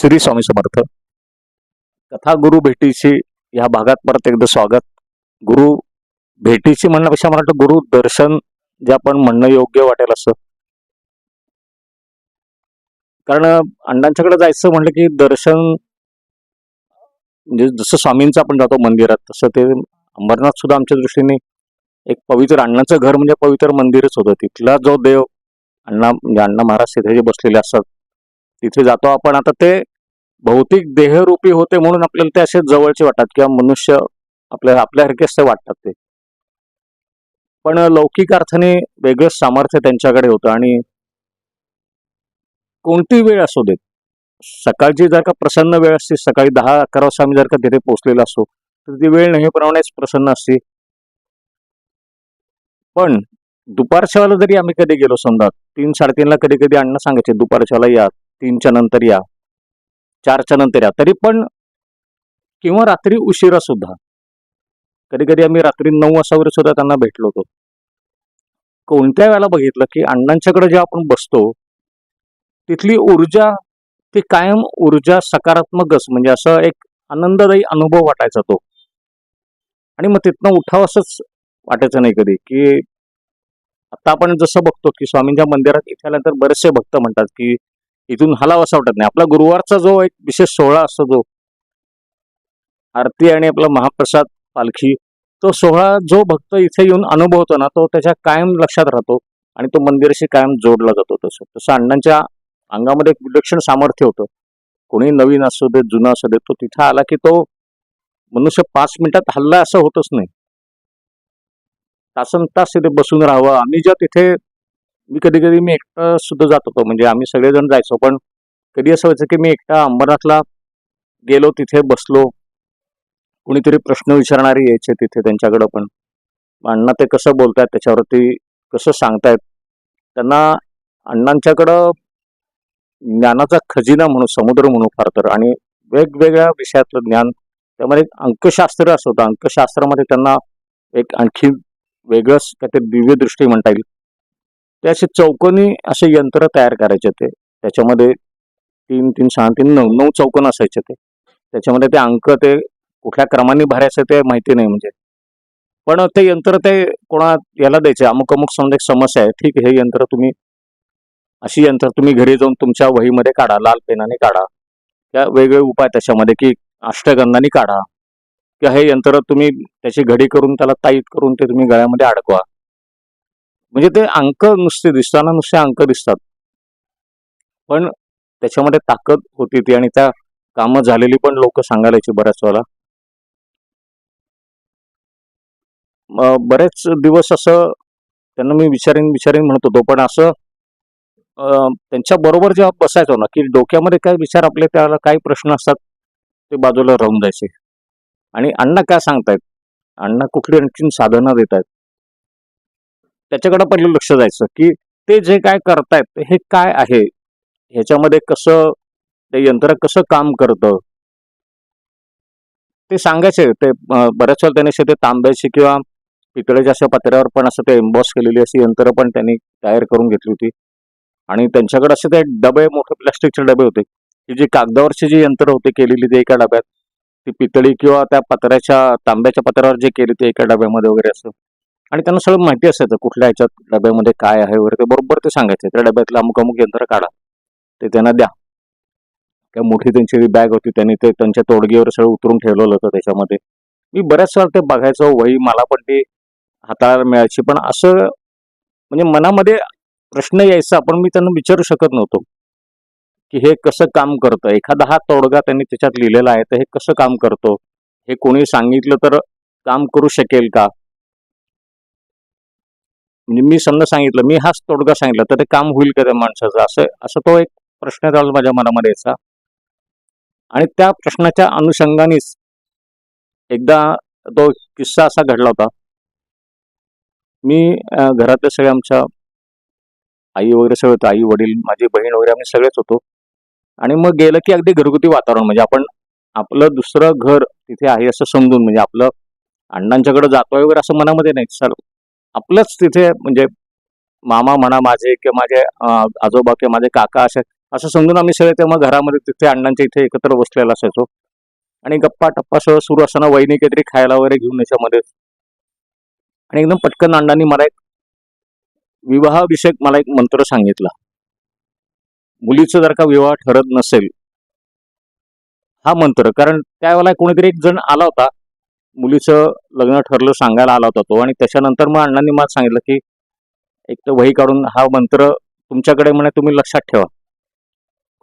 श्री स्वामी समर्थ. कथा गुरु भेटीची या भागात परत एकदा स्वागत. गुरु भेटीची म्हणण्यापेक्षा मला वाटतं गुरु दर्शन जे आपण म्हणणं योग्य वाटेल असं. कारण अण्णांच्याकडे जायचं म्हटलं की दर्शन म्हणजे जसं स्वामींचं आपण जातो मंदिरात तसं ते अंबरनाथ सुद्धा आमच्या दृष्टीने एक पवित्र अण्णांचं घर म्हणजे पवित्र मंदिरच होतं. तिथला जो देव अण्णा म्हणजे अण्णा महाराज तिथे जे बसलेले असतात तिथे जातो आपण. आता ते भौतिक देहरूपी होते म्हणून आपल्याला ते असे जवळचे वाटतात किंवा मनुष्य आपल्या आपल्यासारखे ते वाटतात ते. पण लौकिक अर्थाने वेगळंच सामर्थ्य त्यांच्याकडे होतं आणि कोणती वेळ असू देत? सकाळची जर का प्रसन्न वेळ असते सकाळी दहा अकरा वाजता आम्ही जर का तिथे पोहोचलेलो असतो तर ती वेळ नेहमीप्रमाणेच प्रसन्न असते. पण दुपारच्या वेळेला जरी आम्ही कधी गेलो समजा तीन साडेतीनला कधी कधी अण्णा सांगायचे दुपारच्या वेळेला या तीनच्या नंतर या. चारच्या नंतर या. तरी पण किंवा रात्री उशिरा सुद्धा. कधी कधी आम्ही रात्री नऊ वाजतावर सुद्धा त्यांना भेटलो होतो. कोणत्या वेळेला बघितलं की अण्णांच्याकडे जेव्हा आपण बसतो तिथली ऊर्जा ती कायम ऊर्जा सकारात्मकच म्हणजे असं एक आनंददायी अनुभव वाटायचा तो. आणि मग तिथनं उठाव असंच वाटायचं नाही कधी की आता आपण जसं बघतो की स्वामींच्या मंदिरात इथे आल्यानंतर बरेचसे भक्त म्हणतात की इथून हलाव असं वाटत नाही. आपला गुरुवारचा जो एक विशेष सोहळा असतो जो आरती आणि आपला महाप्रसाद पालखी तो सोहळा जो भक्त इथे येऊन अनुभवतो ना तो त्याच्या कायम लक्षात राहतो आणि तो मंदिराशी कायम जोडला जातो तसं. तसं अण्णांच्या अंगामध्ये एक विलक्षण सामर्थ्य होतं. कोणी नवीन असू देत जुना असू देत तो तिथं आला की तो मनुष्य पाच मिनिटात हल्ला असं होतच नाही. तासन तास तिथे बसून राहावं. आम्ही ज्या तिथे मी कधी कधी मी एकटा सुद्धा जात होतो. म्हणजे आम्ही सगळेजण जायचो पण कधी असं व्हायचं की मी एकटा अंबरनाथला गेलो तिथे बसलो. कुणीतरी प्रश्न विचारणारे यायचे तिथे त्यांच्याकडं पण. मग अण्णा ते कसं बोलतायत त्याच्यावरती कसं सांगतायत? त्यांना अण्णांच्याकडं ज्ञानाचा खजिना म्हणून समुद्र म्हणून फार तर. आणि वेगवेगळ्या विषयातलं ज्ञान त्यामध्ये एक अंकशास्त्र असं होतं. अंकशास्त्रामध्ये त्यांना एक आणखी वेगळंच काहीतरी दिव्य दृष्टी म्हणता येईल. ते असे चौकोनी असे यंत्र तयार करायचे ते त्याच्यामध्ये तीन तीन सहा तीन नऊ नऊ चौकोन असायचे ते. त्याच्यामध्ये ते अंक ते कुठल्या क्रमाने भरायचं ते माहिती नाही म्हणजे. पण ते यंत्र ते कोणा याला द्यायचे. अमुक अमुक समजा एक समस्या आहे. ठीक हे यंत्र तुम्ही अशी यंत्र तुम्ही घरी जाऊन तुमच्या वहीमध्ये काढा. लाल पेनाने काढा. या वेगवेगळे उपाय त्याच्यामध्ये की अष्टगंधाने काढा. किंवा हे यंत्र तुम्ही त्याची घडी करून त्याला ताईट करून ते तुम्ही गळ्यामध्ये अडकवा. म्हणजे ते अंक नुसते दिसताना नुसते अंक दिसतात. पण त्याच्यामध्ये ताकद होती ती आणि त्या कामं झालेली पण लोक सांगायची बऱ्याच वेळेला. बरेच दिवस असं त्यांना मी विचारीन विचारीन म्हणत होतो. पण असं त्यांच्या बरोबर जेव्हा बसायचो ना की डोक्यामध्ये काय विचार आपले त्याला काही प्रश्न असतात ते बाजूला राहून जायचे. आणि अण्णा काय सांगतायत? अण्णा कुठली आणखीन साधना देत आहेत त्याच्याकडे पहिलं लक्ष जायचं की ते जे काय करतायत हे काय आहे? ह्याच्यामध्ये कसं ते यंत्र कसं काम करतं? ते सांगायचे ते बऱ्याच वेळा त्यांनी असे ते तांब्याची किंवा पितळेच्या अशा पत्र्यावर पण असं ते एम्बॉस केलेली अशी यंत्र पण त्यांनी तयार करून घेतली होती. आणि त्यांच्याकडे असे ते डबे मोठे प्लास्टिकचे डबे होते. की जी कागदावरची जी यंत्र होते केलेली ते एका डब्यात ती पितळी किंवा त्या पत्र्याच्या तांब्याच्या पत्र्यावर जे केली ते एका डब्यामध्ये वगैरे असं. आणि त्यांना सगळं माहिती असायचं कुठल्या ह्याच्यात डब्यामध्ये काय आहे वगैरे ते बरोबर ते सांगायचे. त्या डब्यातलं अमुक अमुक यंत्र काढा. ते त्यांना द्या. काय मोठी त्यांची बॅग होती त्यांनी ते त्यांच्या तोडगीवर सगळं उतरून ठेवलेलं होतं त्याच्यामध्ये. मी बऱ्याच वेळा ते बघायचो वही मला पण ती हाताळायला मिळायची. पण असं म्हणजे मनामध्ये प्रश्न यायचा पण मी त्यांना विचारू शकत नव्हतो. की हे कसं काम करतं? एखादा हा तोडगा त्यांनी त्याच्यात लिहिलेला आहे तर हे कसं काम करतो? हे कोणी सांगितलं तर काम करू शकेल का? म्हणजे मी समजा सांगितलं मी हाच तोडगा सांगितला तर ते काम होईल का त्या माणसाचं? असं असं तो एक प्रश्न त्यावेळेला माझ्या मनामध्ये याचा आणि त्या प्रश्नाच्या अनुषंगानेच एकदा तो किस्सा असा घडला होता. मी घरातल्या घरातले सगळे आमच्या आई वगैरे सगळे होते. आई वडील माझी बहीण वगैरे आम्ही सगळेच होतो. आणि मग गेलं की अगदी घरगुती वातावरण म्हणजे आपण आपलं दुसरं घर तिथे आहे असं समजून म्हणजे आपलं अण्णांच्याकडे जातोय वगैरे असं मनामध्ये नाही. सर आपलंच तिथे म्हणजे मामा म्हणा माझे किंवा माझे आजोबा किंवा माझे काका असे असं समजून आम्ही सगळे तेव्हा घरामध्ये तिथे अण्णांच्या इथे एकत्र बसलेला असायचो. आणि गप्पा टप्पा सगळं सुरू असताना वहिनी काहीतरी खायला वगैरे घेऊन याच्यामध्ये. आणि एकदम पटकन अण्णांनी मला एक विवाहाविषयक मला एक मंत्र सांगितला. मुलीचं जर का विवाह ठरत नसेल हा मंत्र कारण त्यावेळेला कोणीतरी एक जण आला होता. मुलीचं लग्न ठरलं सांगायला आला होता तो. आणि त्याच्यानंतर मग अण्णांनी मला सांगितलं की एक तर वही काढून हा मंत्र तुमच्याकडे म्हणे तुम्ही लक्षात ठेवा.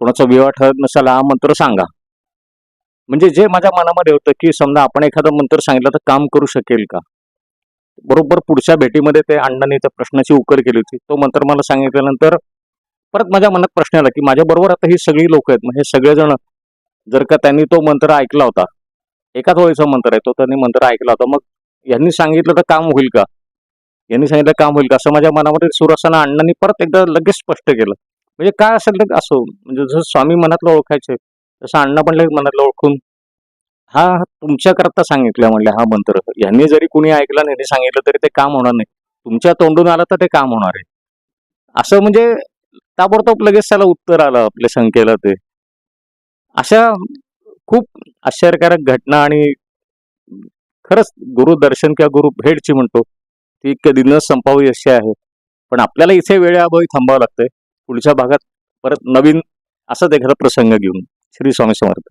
कोणाचा विवाह ठरत नसाला हा मंत्र सांगा. म्हणजे जे माझ्या मनामध्ये होतं की समजा आपण एखादा मंत्र सांगितलं तर काम करू शकेल का? बरोबर पुढच्या भेटीमध्ये ते अण्णांनी त्या प्रश्नाची उकल केली होती. तो मंत्र मला सांगितल्यानंतर परत माझ्या मनात प्रश्न आला की माझ्या बरोबर आता ही सगळी लोक आहेत. मग हे सगळेजण जर का त्यांनी तो मंत्र ऐकला होता एकाच ओळीचा मंत्र आहे तो त्यांनी मंत्र ऐकला होता. मग यांनी सांगितलं तर काम होईल का? यांनी सांगितलं काम होईल का? असं माझ्या मनामध्ये सुरू असताना अण्णांनी परत एकदा लगेच स्पष्ट केलं. म्हणजे काय असेल ते असो म्हणजे जसं स्वामी मनातलं ओळखायचे तसं अण्णा पण लगेच मनातलं ओळखून. हा तुमच्याकरता सांगितलं म्हणलं हा मंत्र. यांनी जरी कुणी ऐकलं आणि सांगितलं तरी ते काम होणार नाही. तुमच्या तोंडून आलं तर ते काम होणार आहे. असं म्हणजे ताबडतोब लगेच त्याला उत्तर आलं आपल्या शंकेला ते. अशा खूप आश्चर्यकारक घटना आणि खरंच गुरुदर्शन किंवा गुरु भेटची म्हणतो ती कधी न संपावी अशी आहे. पण आपल्याला इथे वेळेअभावी थांबावं लागतंय. पुढच्या भागात परत नवीन असाच एखादा प्रसंग घेऊन. श्री स्वामी समर्थ.